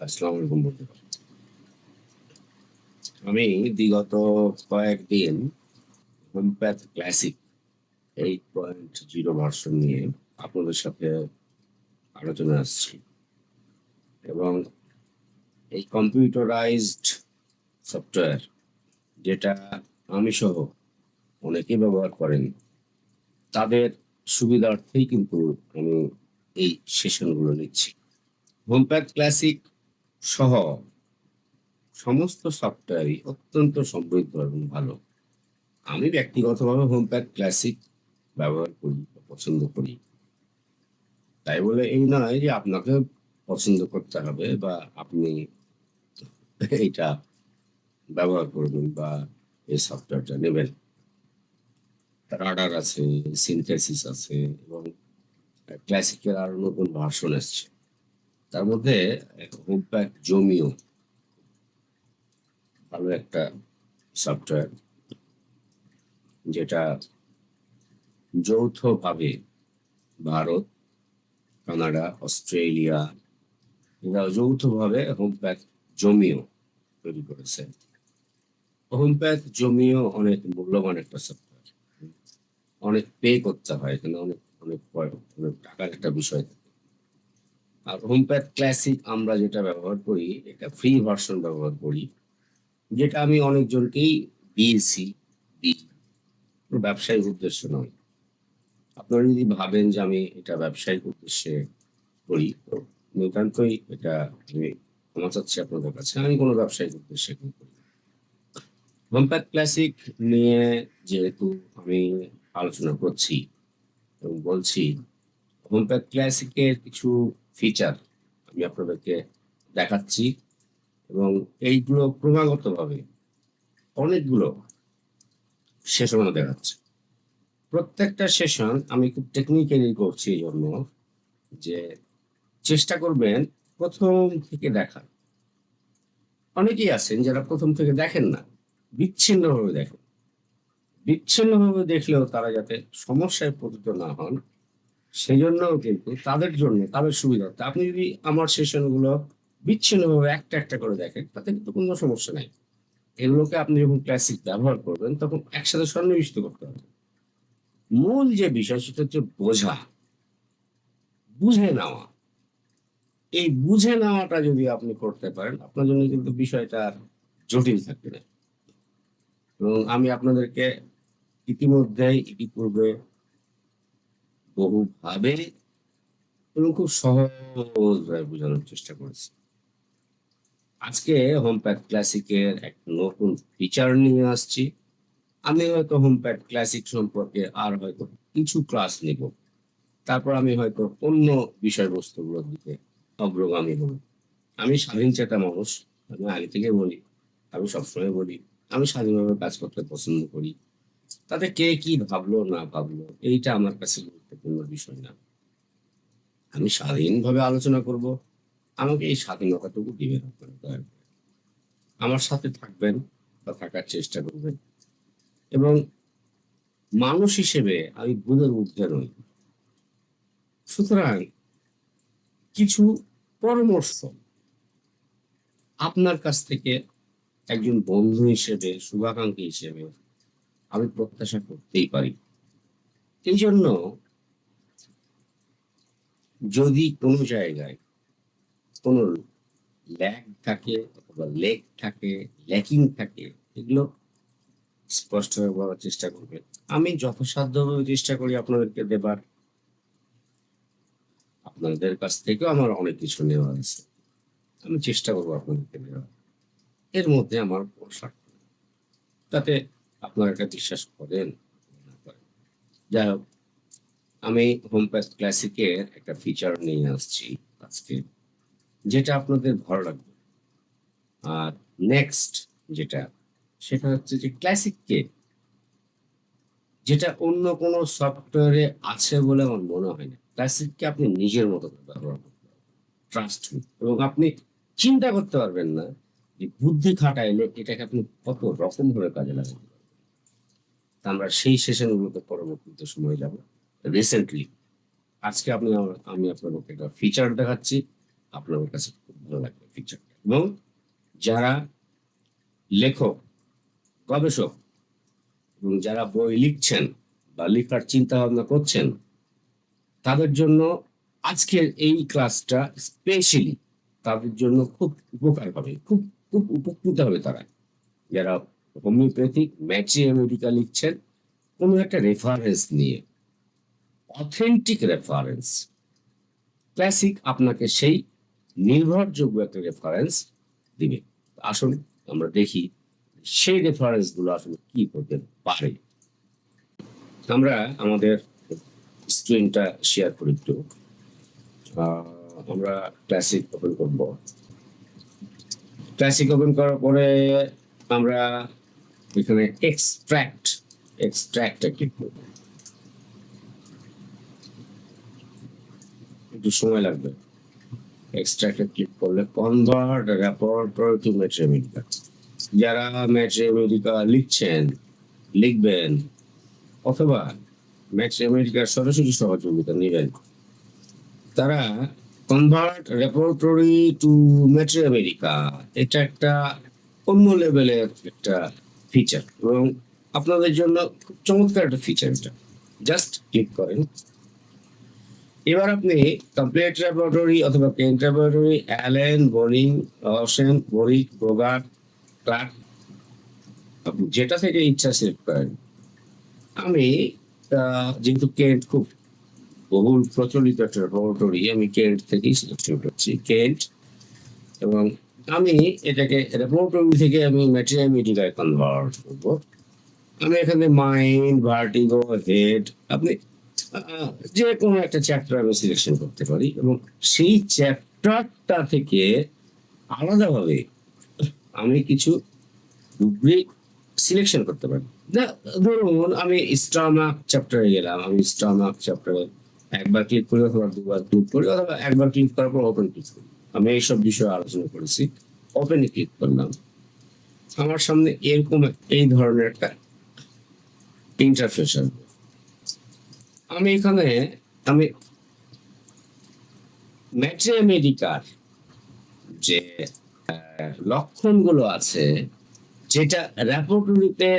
আসসালামু আমি বিগত কয়েকদিন homeopath classic eight point zero version নিয়ে আপনাদের সাথে আলোচনা আসছি এবং এই কম্পিউটারাইজড সফটওয়্যার যেটা আমি সহ অনেকেই ব্যবহার করেন, তাদের সুবিধার্থেই কিন্তু আমি এই সেশনগুলো নিচ্ছি। হোমপ্যাথ ক্লাসিক সহ সমস্ত সফটওয়্যারই অত্যন্ত সমৃদ্ধ এবং ভালো। আমি ব্যক্তিগতভাবে হোমপ্যাথ ক্লাসিক ব্যবহার করি পছন্দ করি। তাই বলে এই নয় যে আপনাকে পছন্দ করতে হবে বা আপনি এটা ব্যবহার করবেন বা এই সফটওয়্যারটা নেবেন। রাডার আছে সিনথেসিস আছে এবং ক্লাসিকের আরও নতুন ভার্সন এসছে। তার মধ্যে হোমপ্যাক জমিও। ভালো একটা সফটওয়্যার যেটা যৌথভাবে ভারত, কানাডা, অস্ট্রেলিয়া, এরা যৌথভাবে হোমপ্যাক জমিও তৈরি করেছে। হোমপ্যাক জমিও অনেক মূল্যবান একটা সফটওয়্যার অনেক পে করতে হয়, এখানে অনেক অনেক অনেক টাকার একটা বিষয় আর হোমপ্যাথ ক্লাসিক আমরা যেটা ব্যবহার করি, এটা ফ্রি ভার্সন ব্যবহার করি, যেটা আমি অনেকজনকেই দিয়েছি। ব্যবসায়িক উদ্দেশ্য নয়। আপনারা যদি ভাবেন যে আমি এটা ব্যবসায়িক উদ্দেশ্যে করি, তো নিতান্তই এটা আমি ক্ষমা চাচ্ছি আপনাদের কাছে। আমি কোনো ব্যবসায়িক উদ্দেশ্যে করি না। হোমপ্যাথ ক্লাসিক নিয়ে যেহেতু আমি আলোচনা করছি এবং বলছি হোমপ্যাথ ক্লাসিকের কিছু ফিচার আমি আপনাদেরকে দেখাচ্ছি এবং এইগুলো ক্রমাগতভাবে অনেকগুলো সেশন দেখাচ্ছে। প্রত্যেকটা সেশন আমি খুব টেকনিক্যালি করছি এই জন্য যে চেষ্টা করবেন প্রথম থেকে দেখার। অনেকেই আছেন যারা প্রথম থেকে দেখেন না, বিচ্ছিন্নভাবে দেখেন। বিচ্ছিন্নভাবে দেখলেও তারা যাতে সমস্যায় পতিত না হন সেই জন্যও কিন্তু তাদের জন্য, তাদের সুবিধার্থে। আপনি যদি আমার সেশনগুলো বিচ্ছিন্নভাবে একটা একটা করে দেখেন, তাতে কিন্তু কোনো সমস্যা নাই। এগুলোকে আপনি যখন ক্লাসিক ব্যবহার করবেন, তখন একসাথে সন্নিবিষ্ট করতে হবে। মূল যে বিষয়, সেটা হচ্ছে বোঝা। বুঝে নেওয়া। এই বুঝে নেওয়াটা যদি আপনি করতে পারেন, আপনার জন্য কিন্তু বিষয়টা আর জটিল থাকবে না। এবং আমি আপনাদেরকে ইতিমধ্যেই ইতিপূর্বে বহুভাবে খুব সহজভাবে বোঝানোর চেষ্টা করেছি। আজকে হোমপ্যাড ক্লাসিকের এক নতুন ফিচার নিয়ে আসছি। আমি হয়তো হোমপ্যাড ক্লাসিক সম্পর্কে আর হয়তো কিছু ক্লাস নেব। তারপর আমি হয়তো অন্য বিষয়বস্তুগুলোর দিকে অগ্রগামী হব। আমি স্বাধীন চেতা মানুষ আমি আগে থেকে বলি, আমি সবসময় বলি, আমি স্বাধীনভাবে কাজ করতে পছন্দ করি। তাতে কে কি ভাবলো, না ভাবলো, এইটা আমার কাছে গুরুত্বপূর্ণ বিষয় না। আমি স্বাধীনভাবে আলোচনা করব। আমাকে এই স্বাধীনতাটুকু দিবেন। আমার সাথে থাকবেন বা থাকার চেষ্টা করবেন। এবং মানুষ হিসেবে আমি ভুলের ঊর্ধ্বে নই। সুতরাং কিছু পরামর্শ আপনার কাছ থেকে একজন বন্ধু হিসেবে, শুভাকাঙ্ক্ষী হিসেবে আমি প্রত্যাশা করতেই পারি। এই জন্য যদি কোনো জায়গায় কোনো ল্যাগ থাকে অথবা লেক থাকে ল্যাকিং থাকে, এগুলো স্পষ্টভাবে বলার চেষ্টা করবেন। আমি যথাসাধ্যভাবে চেষ্টা করি আপনাদেরকে দেবার। আপনাদের কাছ থেকেও আমার অনেক কিছু নেওয়া আছে। আমি চেষ্টা করব আপনাদেরকে দেওয়ার এর মধ্যে আমার পোশাক তাতে আপনারা এটা বিশ্বাস করেন? যাই হোক, আমি হোমপ্যাথ ক্লাসিকের একটা ফিচার নিয়ে আসছি আজকে, যেটা আপনাদের ভালো লাগবে। আর নেক্সট যেটা, সেটা হচ্ছে যে ক্লাসিককে যেটা অন্য কোনো সফটওয়্যারে আছে বলে আমার মনে হয় না। ক্লাসিককে আপনি নিজের মতো ব্যবহার করতে ট্রাস্ট এবং আপনি চিন্তা করতে পারবেন না যে বুদ্ধি খাটাইলে এটাকে আপনি কত রকম ভাবে কাজে তা আমরা সেই সেশনগুলোতে পরবর্তীতে সময় যাব। রিসেন্টলি আজকে আপনি আমি আপনাদেরকে একটা ফিচার দেখাচ্ছি। আপনার কাছে খুব ভালো লাগবে ফিচারটা এবং যারা লেখক, গবেষক এবং যারা বই লিখছেন বা লেখার চিন্তা ভাবনা করছেন, তাদের জন্য আজকের এই ক্লাসটা স্পেশালি তাদের জন্য খুব উপকার হবে, খুব খুব উপকৃত হবে তারা। যারা হোমিওপ্যাথিক ম্যাট্রিয়ামেডিকা লিখছেন, কোনো একটা রেফারেন্স নিয়ে। অথেন্টিক রেফারেন্স ক্লাসিক আপনাকে সেই নির্ভরযোগ্য একটা রেফারেন্স দিবে। আসুন, আমরা দেখি সেই রেফারেন্সগুলো আসলে কি করতে পারে। আমরা আমাদের স্ক্রিনটা শেয়ার করি একটু। আমরা ক্লাসিক ওপেন করব। ক্লাসিক ওপেন করার পরে আমরা এখানে এক্সট্রাক্ট এক্সট্রাক্ট ক্লিক করব একটু সময় লাগবে। এক্সট্রাক্টে ক্লিক করলে convert repertory to materia medica যারা ম্যাট্রিমেডিকা লিখছেন লিখবেন অথবা ম্যাট্রিমেডিকার সরাসরি সহযোগিতা নেবেন তারা কনভার্ট রেপোর্টরি টু ম্যাট্রিমেডিকা এটা একটা অন্য লেভেলের একটা ফিচার এবং আপনাদের জন্য খুব চমৎকার একটা ফিচার এটা। জাস্ট ক্লিক করেন। এবার আপনি কমপ্লিট ল্যাবরেটরি অথবা কেন্ট ল্যাবরেটরি অ্যালেন বোরিং রসেন বরিক ব্রোগার ক্লার্ক আপনি যেটা থেকে ইচ্ছা সিলেক্ট করেন। আমি যেহেতু কেন্ট খুব বহুল প্রচলিত একটা ল্যাবরেটরি আমি কেন্ট থেকেই সিলেকশন করছি কেন্ট এবং আমি এটাকে ল্যাবরেটরি থেকে আমি ম্যাটেরিয়াল মিডিয়ায় কনভার্ট করব। আমি এখানে মাইন্ড ভার্টিগো হেড আপনি যে কোনো একটা চ্যাপ্টার আমি সিলেকশন করতে পারি এবং সেই চ্যাপ্টারটা থেকে আলাদাভাবে আমি কিছু রুব্রিক সিলেকশন করতে পারি। ধরুন আমি স্টামাক চ্যাপ্টারে গেলাম, আমি স্টামাক চ্যাপ্টারে একবার ক্লিক করি অথবা দুবার ক্লিক করি, অথবা একবার ক্লিক করার পর ওপেন ক্লিক করি। আমি এইসব বিষয়ে আলোচনা করেছি। ওপেনে ক্লিক করলাম। আমার সামনে এরকম এই ধরনের একটা ইন্টারফেস আসবে। আমি এখানে আমি ম্যাট্রিমেডিকার যে আহ, লক্ষণগুলো আছে যেটা র্যাপোর্টরিতে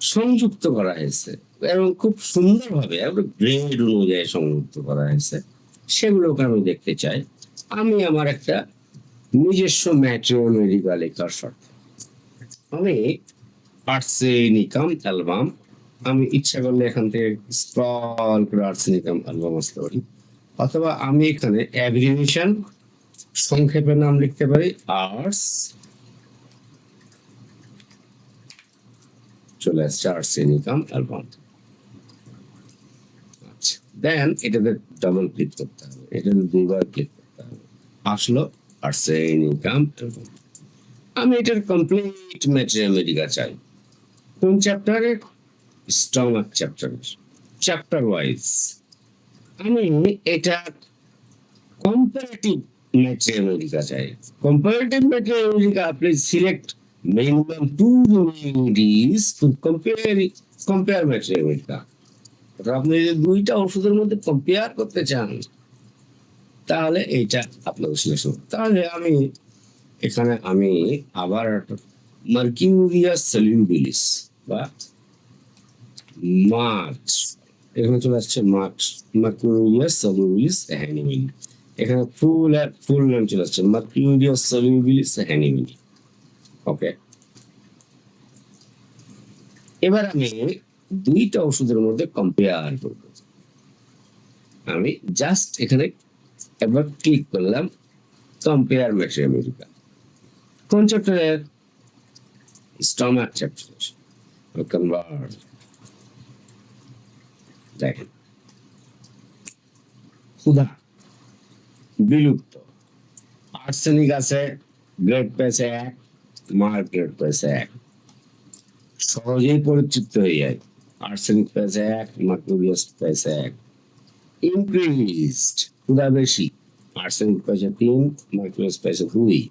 সংযুক্ত করা হয়েছে এবং খুব সুন্দরভাবে একটু গ্রেড অনুযায়ী সংযুক্ত করা হয়েছে সেগুলোকে আমি দেখতে চাই। আমি আমার একটা নিজস্ব ম্যাট্রিমেডিকা লেখার শর্ত। আমি আর্টসেনিকাম অ্যালবাম, আমি ইচ্ছা করলে এখান থেকে স্ক্রল করে আর্টসেনিকাম অ্যালবাম আসতে পারি। অথবা আমি এখানে অ্যাগ্রিগেশন সংক্ষেপে নাম লিখতে পারি আর্টস চলে আসছে আর্টসেনিকাম অ্যালবাম। আচ্ছা দেন এটাতে ডাবল ক্লিক করতে হবে। এটাতে দুইবার ক্লিক আসলো আর্টসেনিকাম অ্যালবাম আমি এটার কমপ্লিট ম্যাটেরিয়াল চাই। কোন চ্যাপ্টারে স্টমাক চ্যাপ্টার চ্যাপ্টার ওয়াইজ আমি এটা কম্পারেটিভ ম্যাটেরিয়াল চাই। কম্পারেটিভ ম্যাটেরিয়াল আপনি select minimum two remedies to compare compare material আপনি যদি দুইটা ওষুধের মধ্যে কম্পেয়ার করতে চান তাহলে এইটা আপনার সিলেকশন তাহলে আমি এখানে আমি আবার মার্কিউরিয়া সলিউবিলিস বা মার্চ, এখানে চলে আসছে মার্চ মার্কিউরিয়া সলিউবিলিস হ্যানিমিন এখানে ফুল ফুল নাম চলে আসছে মার্কিউরিয়া সলিউবিলিস হ্যানিমিন ওকে এবার আমি দুইটা ওষুধের মধ্যে কম্পেয়ার করব। আমি জাস্ট এখানে একবার ক্লিক করলাম কম্পেয়ার ম্যাটেরিয়াল আমেরিকা কোন চ্যাপ্টারের স্টমাক চ্যাপ্টার কনভার্ট দেখেন। ক্ষুধা। বিলুপ্ত। আর্সেনিক আছে গ্রেড পেয়েছে এক মার গ্রেড পেয়েছে এক। সহজেই পরিচিত হয়ে যায়। আর্সেনিক পেয়েছে এক মার্কুরিয়াস পেয়েছে এক। ইনক্রিজড আর্সেনিক তিন পেয়েছে দুই।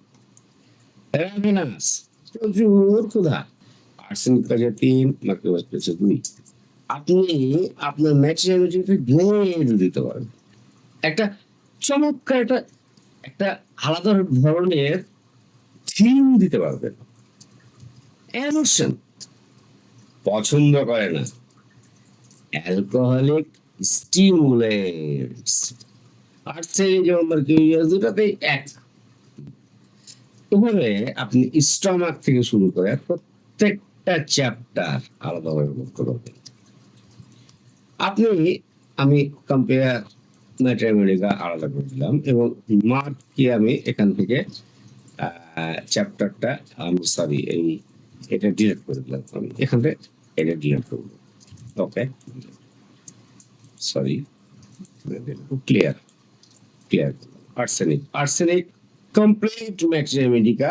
প্রচুর আর্সেনিক তিন পেয়েছে দুই। আপনি আপনার ম্যাচের গ্রেড দিতে একটা চমৎকার একটা একটা আলাদা ধরনের থিম দিতে পারবেন। এমোশন পছন্দ করে না। অ্যালকোহলিক স্টিমুলেন্টস আর্টসেরি যেমন মার্কিউরিয়াস দুটাতেই এক। এভাবে আপনি স্টমাক থেকে শুরু করে প্রত্যেকটা চ্যাপ্টার আলাদাভাবে করতে পারবেন আপনি, আমি কম্পেয়ার ম্যাটারমেডিকা আলাদা করে দিলাম এবং মার্ককে আমি এখান থেকে চ্যাপ্টারটা আমি সরি এই, এটা ডিলেট করে দিলাম আমি। এখান থেকে এটা ডিলেট করব। Okay sorry clear clear arsenic arsenic complete materia medica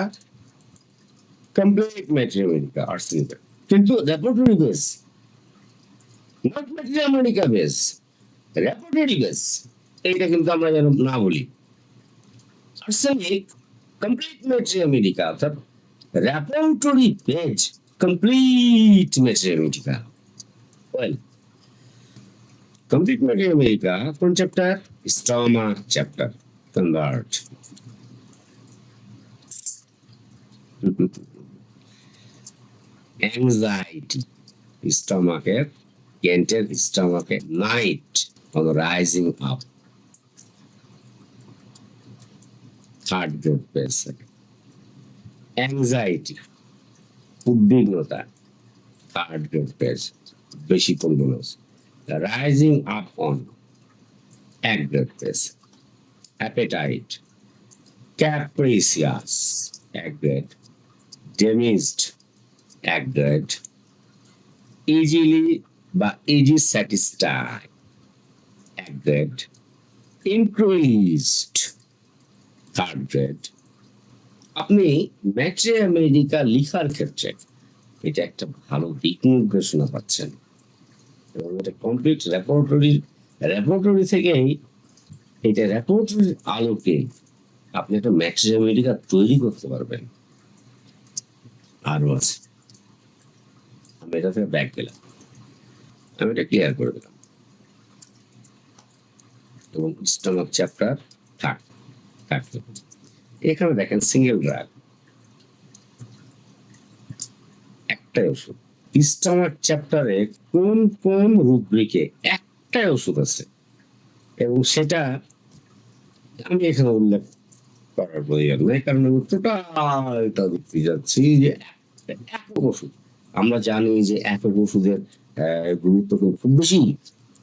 complete materia medica arsenic কিন্তু laboratory base not materia medica base laboratory base এইটা কিন্তু আমরা যেন না বলি। আর্সেনিক কমপ্লিট ম্যাট্রিয়ামেডিকা অর্থাৎ laboratory base complete materia medica well complete materia medica কোন chapter stomach chapter convert anxiety. স্টমাকের কেন্টের স্টমাকে night on rising up. Third grade পেয়েছে অ্যাংজাইটি উদ্বিগ্নতা থার্ড গ্রেড পেয়েছে বেশি পরিমাণে রাইজিং আপ অন পেয়েছে অ্যাপেটাইট ক্যাপ্রিসিয়াস এক গ্রেড ডেমিজড এক গ্রেড ইজিলি বা ইজি স্যাটিসফাই এক গ্রেড ইনক্রিজড থার্ড আপনি ম্যাট্রে আমেরিকা লিখার ক্ষেত্রে এটা একটা ভালো দিক নির্দেশনা পাচ্ছেন। এবং এটা কমপ্লিট রেপোর্টরি রেপোর্টরি থেকেই এটা রেপোর্টরির আলোকে আপনি একটা ম্যাট্রে আমেরিকা তৈরি করতে পারবেন। আরও আছে। আমি এটা থেকে ব্যাক পেলাম আমি এটা ক্লিয়ার করে দিলাম। এবং স্টমাক চ্যাপ্টার থাক থাকতে এখানে দেখেন সিঙ্গেল ড্রাগ একটাই ওষুধ স্টমাক চ্যাপ্টারে কোন কোন রুব্রিকে একটাই ওষুধ আছে। এবং সেটা আমি এখানে উল্লেখ করার প্রয়োজন নেই। কারণ আমি টোটালটা দেখতে যাচ্ছি যে একক ওষুধ। আমরা জানি যে একক ওষুধের গুরুত্ব খুব বেশি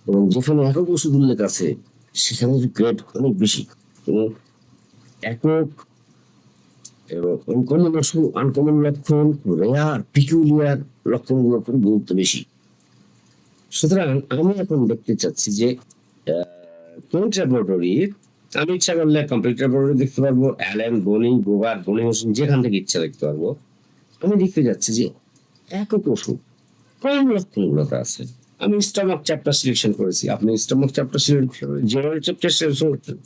এবং যেখানে একক ওষুধ উল্লেখ আছে, সেখানে গ্রেড অনেক বেশি। এবং একক এবং আনকমন লক্ষণ আনকমন লক্ষণ রেয়ার পিকুলিয়ার লক্ষণগুলো খুব গুরুত্ব বেশি। সুতরাং আমি এখন দেখতে চাচ্ছি যে কোন ল্যাবরেটরি আমি ইচ্ছা করলে কম্পিউটার ল্যাবরেটরি দেখতে পারব অ্যালেন বোনিং গোবার বোনিং ওষুধ যেখান থেকে ইচ্ছা দেখতে পারব। আমি দেখতে যাচ্ছি যে একক ওষুধ কোন লক্ষণগুলোতে আছে? আমি স্টমাক চ্যাপ্টার সিলেকশন করেছি। আপনি stomach chapter selection general chapter selection করছেন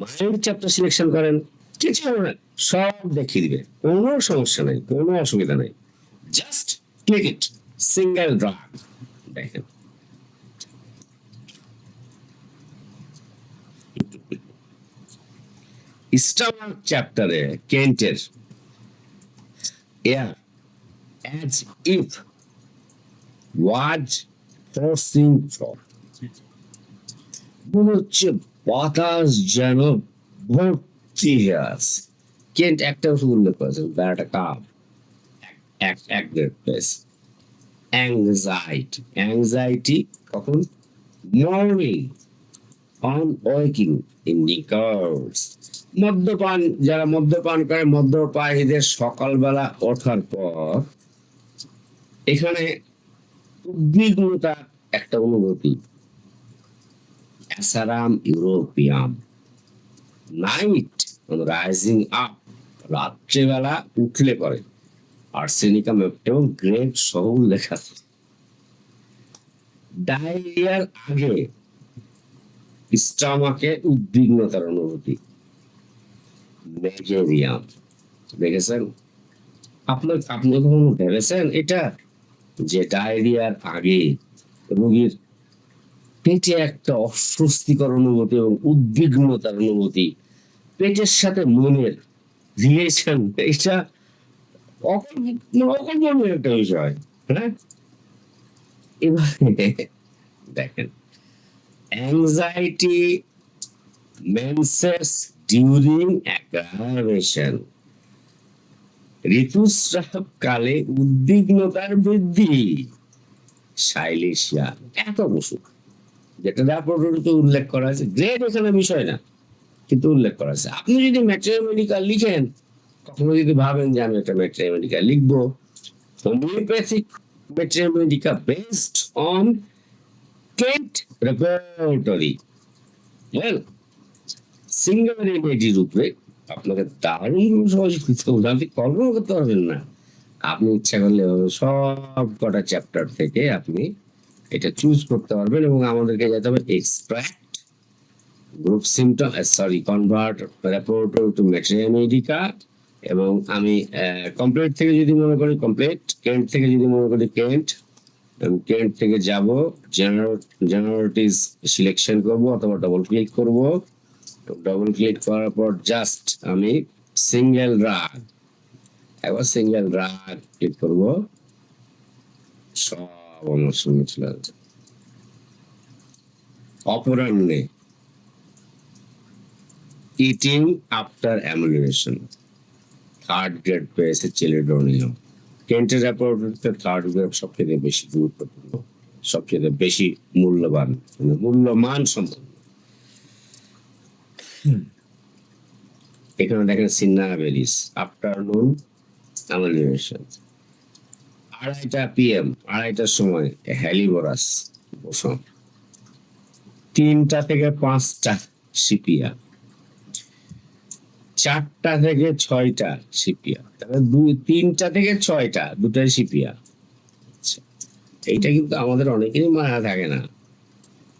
মাইন্ড চ্যাপ্টার সিলেকশন করেন, কিছু হবে না সব দেখিয়ে দিবে। কোনো সমস্যা নেই, কোনো অসুবিধা নেই। Just click it single drug দেখেন। স্টমাক চ্যাপ্টারে কেন্টের air as if was forcing from মনে হচ্ছে বাতাস যেন ভর্তি হয়ে আছে। কেন্ট একটা ওষুধ উল্লেখ করেছেন ব্যাটা কাপ। এক এক প্লেস অ্যাংজাইটি অ্যাংজাইটি কখন? মর্নিং অন ওয়েকিং ইন্ডিকার্স মদ্যপান, যারা মদ্যপান করে, মদ্যপায়ীদের সকালবেলা ওঠার পর এখানে উদ্বিগ্নতা একটা অনুভূতি। Asarum europaeum. Night rising up, রাত্রেবেলা উঠলে পরে। আর্সেনিকাম এবং গ্রেড সহ আছে ডায়রিয়ার আগে স্টামাকে উদ্বিগ্নতার অনুভূতি। ম্যাগেরিয়াম দেখেছেন? আপনার আপনি কখনো ভেবেছেন এটা যে ডায়রিয়ার আগে রোগীর পেটে একটা অস্বস্তিকর অনুভূতি এবং উদ্বিগ্নতার অনুভূতি, পেটের সাথে মনের রিলেশন এটা অকল্পনীয় একটা বিষয় হ্যাঁ? এবারে দেখেন অ্যাংজাইটি মেন্সেস ডিউরিং অ্যাগ্রাভেশন ঋতুস্রাব কালে উদ্বিগ্নতার বৃদ্ধি। সাইলেশিয়া, এত অসুখ। যেটা র্যাপোর্টে উল্লেখ করা আছে। গ্রেড এখানে বিষয় না, কিন্তু উল্লেখ করা আছে। আপনি যদি ম্যাট্রিমেডিক্যাল লিখেন, কখনো যদি ভাবেন যে আমি একটা ম্যাট্রিমেডিক্যাল লিখব homeopathic materia medica based on Kent repertory well উপরে আপনাকে দারুণ সহযোগিতা করবে আপনি করতে পারবেন না। আপনি ইচ্ছা করলে সব কটা চ্যাপ্টার থেকে আপনি এটা চুজ করতে পারবেন এবং আমাদেরকে যেতে হবে extract group symptom sorry convert repertory to materia medica এবং আমি কমপ্লিট থেকে যদি মনে করি কমপ্লিট কেন্ট থেকে যদি মনে করি কেন্ট কেন্ট থেকে যাব জেনারেটিস সিলেকশন করব অথবা ডবল ক্লিক করব। ডবল ক্লিক করার পর জাস্ট আমি সিঙ্গেল রাগ একবার সিঙ্গেল রাগ ক্লিক করব। সব আমার সামনে চলে আসছে অপরাহ্নে eating after amelioration third grade পেয়েছে চেলেডোনিয়াম কেন্টের র্যাপোর্টে থার্ড গ্রেড সবচেয়ে বেশি গুরুত্বপূর্ণ, সবচেয়ে বেশি মূল্যবান মানে মূল্যমান সম্পন্ন এখানে দেখেন সিন্না বেরিস আফটারনুন অ্যামুলেশন আড়াইটা পিএম আড়াইটার সময় হ্যালিবোরাস বসন। তিনটা থেকে পাঁচটা সিপিয়া চারটা থেকে ছয়টা সিপিয়া তাহলে দুই তিনটা থেকে ছয়টা দুটাই সিপিয়া আচ্ছা, এইটা কিন্তু আমাদের অনেকেরই মাথায় থাকে না।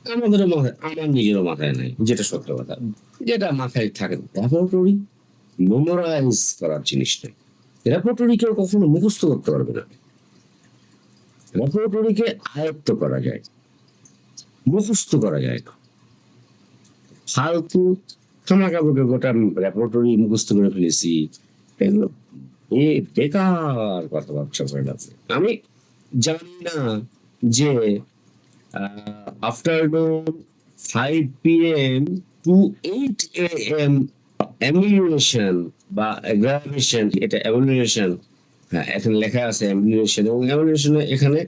আমাদেরও মাথায়, আমার নিজেরও মাথায় নাই, যেটা সত্য কথা। যেটা মাথায় থাকে ল্যাবরেটরি মেমোরাইজ করার জিনিস নেই। কখনো মুখস্থ করতে পারবে না। ল্যাবরেটরিকে আয়ত্ত করা যায়, মুখস্থ করা যায়। গোটা রেপোর্টরি মুখস্থ করে ফেলেছি। এগুলো এ বেকার কথাবার্তা আছে আমি জানি না যে five P M to eight A M amelioration বা অ্যাগ্রাভেশন এটা অ্যামিউলেশন হ্যাঁ এখানে লেখা আছে অ্যামিউলেশন এবং অ্যামিউলেশন এখানে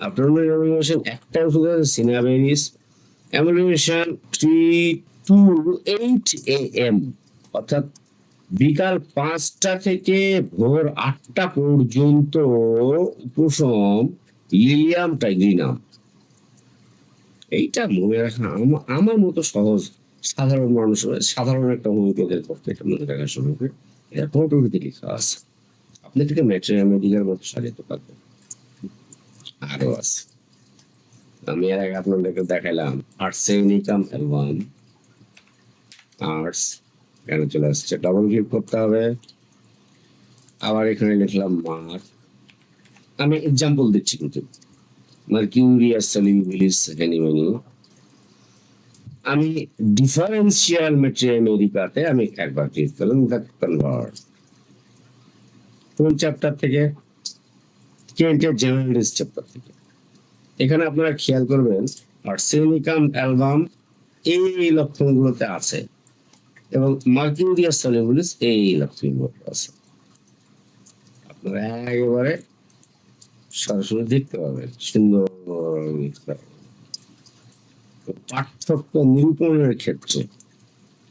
আফটারনুন অ্যামিউলেশন একটা ওষুধ আছে cinnabaris amelioration three to eight A M অর্থাৎ বিকাল পাঁচটা থেকে ভোর আটটা পর্যন্ত উপশম লিলিয়াম টাইগ্রিনাম। এইটা মনে রাখা আমা- আমার মতো সহজ, সাধারণ মানুষ সাধারণ একটা হোমিওপ্যাথের পক্ষে এটা মনে রাখা শুরু করে এটা পটরিতে লেখা আছে। আপনি থেকে ম্যাটেরিয়াল মেডিকেল মতো সাজাতে পারবেন আরও আছে। আমি এর আগে আপনাদেরকে দেখালাম আর্টসেনিকাম অ্যালবাম আর্টস এখানে চলে আসছে ডবল ক্লিক করতে হবে। আবার এখানে লিখলাম মার আমি এক্সাম্পল দিচ্ছি কিন্তু। মার্কিউরিয়াস সেলিবিলিস হ্যানিমানি আমি ডিফারেন্সিয়াল মেটেরিয়ামেরিকাতে আমি একবার ক্লিক করলাম দ্য কনভার্ট কোন চ্যাপ্টার থেকে? কেন্টের জেনারেলিস্ট চ্যাপ্টার থেকে। এখানে আপনারা খেয়াল করবেন আর্সেনিকাম অ্যালবাম এই লক্ষণগুলোতে আছে এবং মার্কিউরিয়াস সলিবুলিস এই লক্ষণগুলোতে আছে। আপনারা একেবারে সরাসরি দেখতে। তো পার্থক্য নিরূপণের ক্ষেত্রে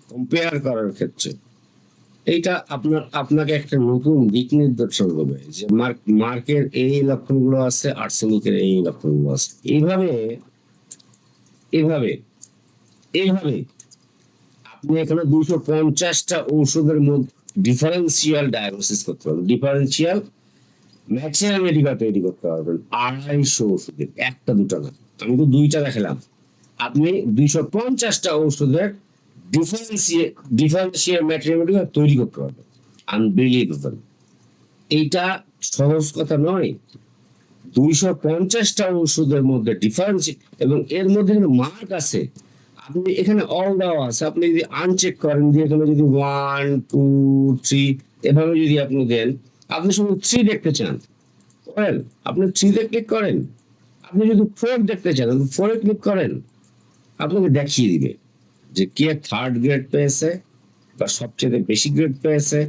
কম্পেয়ার করার ক্ষেত্রে। এইটা আপনার, আপনাকে একটা নতুন দিক নির্দেশন করবে যে মার্ক, মার্কের এই লক্ষণগুলো আছে, আর্সেনিকের এই লক্ষণগুলো আছে। এইভাবে এইভাবে এইভাবে আপনি এখানে দুশো পঞ্চাশটা ঔষধের মধ্যে ডিফারেন্সিয়াল ডায়াগনোসিস করতে পারবেন ডিফারেন্সিয়াল ম্যাক্সিমাম মেডিকেল তৈরি করতে পারবেন, আড়াইশো ওষুধের একটা দুটো না। আমি তো দুইটা দেখালাম। আপনি দুইশো পঞ্চাশটা ঔষধের ডিফারেন্সিয়ে তৈরি করতে পারবেন। আনবিলিভেবল এইটা সহজ কথা নয়। দুইশো পঞ্চাশটা ওষুধের মধ্যে ডিফারেন্স এবং এর মধ্যে মার্ক আছে। আপনি এখানে অল দেওয়া আছে। আপনি যদি আনচেক করেন দিয়ে এখানে যদি ওয়ান টু থ্রি এভাবে যদি আপনি দেন আপনি শুধু থ্রি দেখতে চান। করেন। আপনি থ্রিতে ক্লিক করেন। আপনি যদি ফোর দেখতে চান ফোরে ক্লিক করেন, আপনাকে দেখিয়ে দিবে যে কে থার্ড গ্রেড পেয়েছে, বা সবচেয়ে বেশি গ্রেড পেয়েছে,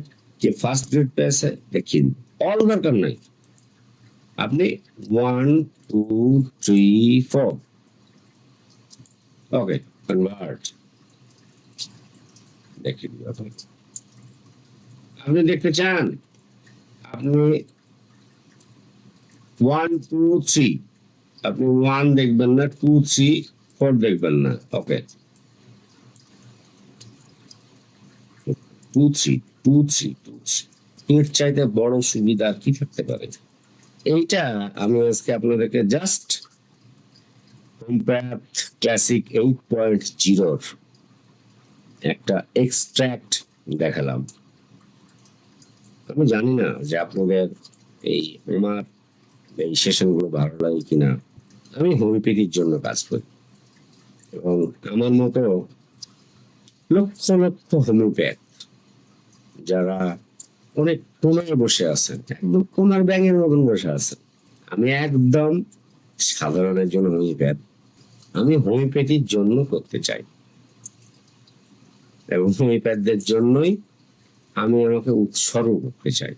কে ফার্স্ট গ্রেড পেয়েছে, দেখিয়ে অল দরকার নাই। আপনি one two three four okay convert দেখিয়ে দিবে আপনি দেখতে চান আপনি ওয়ান টু থ্রি আপনি ওয়ান দেখবেন না টু থ্রি ফোর দেখবেন না। Okay two three two three two three এর চাইতে বড় সুবিধা কি থাকতে পারে? এইটা আমি আজকে আপনাদেরকে just Hompath classic eight point জিরোর একটা এক্সট্রাক্ট দেখালাম। আমি জানি না যে আপনাদের এই আমার এই সেশনগুলো ভালো লাগে কিনা। আমি হোমিওপ্যাথির জন্য কাজ করি। এবং আমার মতো লক্ষ লক্ষ হোমিওপ্যাথ, যারা অনেক কোনায় বসে আছেন, একদম কোনার ব্যাঙের মতন বসে আছেন। আমি একদম সাধারণের জন্য হোমিওপ্যাথ, আমি হোমিওপ্যাথির জন্য করতে চাই। এবং হোমিওপ্যাথদের জন্যই আমি আমাকে উৎসর্গ করতে চাই।